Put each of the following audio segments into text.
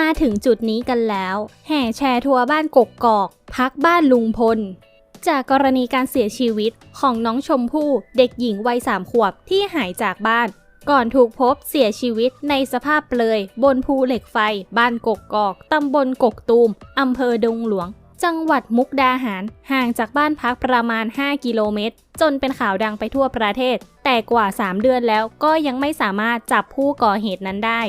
มาถึงจุดนี้กันแล้ว แห่แชร์ทัวร์บ้านกกกอก พักบ้านลุงพล จากกรณีการเสียชีวิตของน้องชมพู่เด็กหญิงวัยสามขวบที่หายจากบ้าน ก่อนถูกพบเสียชีวิตในสภาพเปลยบนภูเหล็กไฟ บ้านกกกอกตำบลกกตูมอำเภอดงหลวง จังหวัดมุกดาหาร ห่างจากบ้านพักประมาณ 5 กิโลเมตร จนเป็นข่าวดังไปทั่วประเทศ แต่กว่า 3 เดือนแล้วก็ยังไม่สามารถจับผู้ก่อเหตุนั้นได้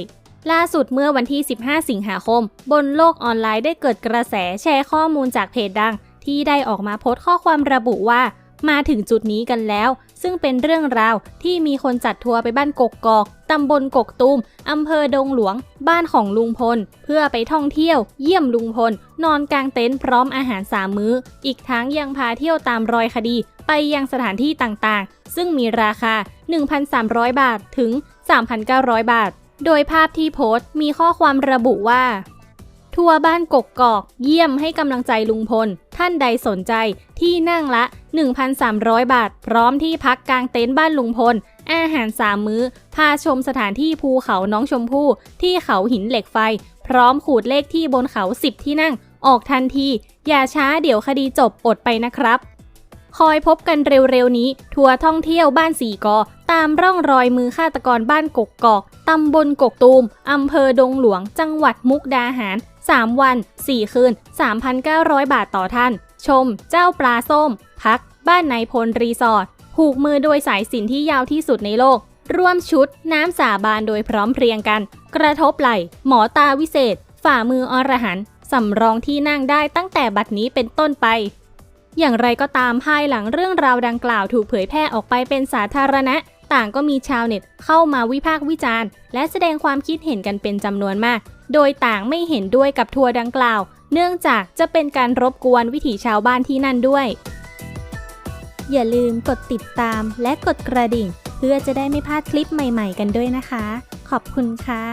ล่าสุดเมื่อวันที่ 15 สิงหาคม บนโลกออนไลน์ได้เกิดกระแสแชร์ข้อมูลจากเพจดัง ที่ได้ออกมาโพสต์ข้อความระบุว่า มาถึงจุดนี้กันแล้ว ซึ่งเป็นเรื่องราวที่มีคนจัดทัวร์ไปบ้านกกกอกตำบลกกตูมอำเภอดงหลวง บ้านของลุงพล เพื่อไปท่องเที่ยว เยี่ยมลุงพล นอนกลางเต็นท์พร้อมอาหารสามมื้อ อีกทั้งยังพาเที่ยวตามรอยคดี ไปยังสถานที่ต่างๆ ซึ่งมีราคา 1,300 บาทถึง 3,900 บาท โดยภาพที่โพสต์มีข้อความระบุว่า ทัวร์บ้านกกกอก เยี่ยมให้กำลังใจลุงพล ท่านใดสนใจที่นั่งละ 1,300 บาท พร้อมที่พักกลางเต็นท์บ้านลุงพล อาหารสามมื้อ พาชมสถานที่ภูเขาน้องชมพู่ ที่เขาหินเหล็กไฟ พร้อมขูดเลขที่บนเขา 10 ที่นั่ง ออกทันที อย่าช้าเดี๋ยวคดีจบอดไปนะครับ คอยพบกันเร็วๆนี้ ทัวร์ท่องเที่ยวบ้านสี่กอ ตามร่องรอยมือฆาตกรบ้านกกกอกตำบลกกตูมอำเภอดงหลวง จังหวัดมุกดาหาร 3 วัน 4 คืน 3,900 บาทต่อท่าน ชม เจ้าปลาส้ม พัก บ้านนายพลรีสอร์ทผูกมือโดยสายสินที่ยาวที่สุดในโลก ร่วมชุด น้ำสาบานโดยพร้อมเพรียงกัน กระทบไหล่ หมอตาวิเศษ ฝ่ามืออรหันต์สำรองที่นั่งได้ตั้งแต่บัดนี้เป็นต้นไป อย่างไรก็ตามภายหลังเรื่องราวดังกล่าวถูกเผยแพร่ออกไปเป็นสาธารณะ ต่างก็มีชาวเน็ตเข้ามาวิพากษ์วิจารณ์ และแสดงความคิดเห็นกันเป็นจำนวนมาก โดยต่างไม่เห็นด้วยกับทัวร์ดังกล่าว เนื่องจากจะเป็นการรบกวนวิถีชาวบ้านที่นั่นด้วย อย่าลืมกดติดตามและกดกระดิ่ง เพื่อจะได้ไม่พลาดคลิปใหม่ ๆ กันด้วยนะคะ ขอบคุณค่ะ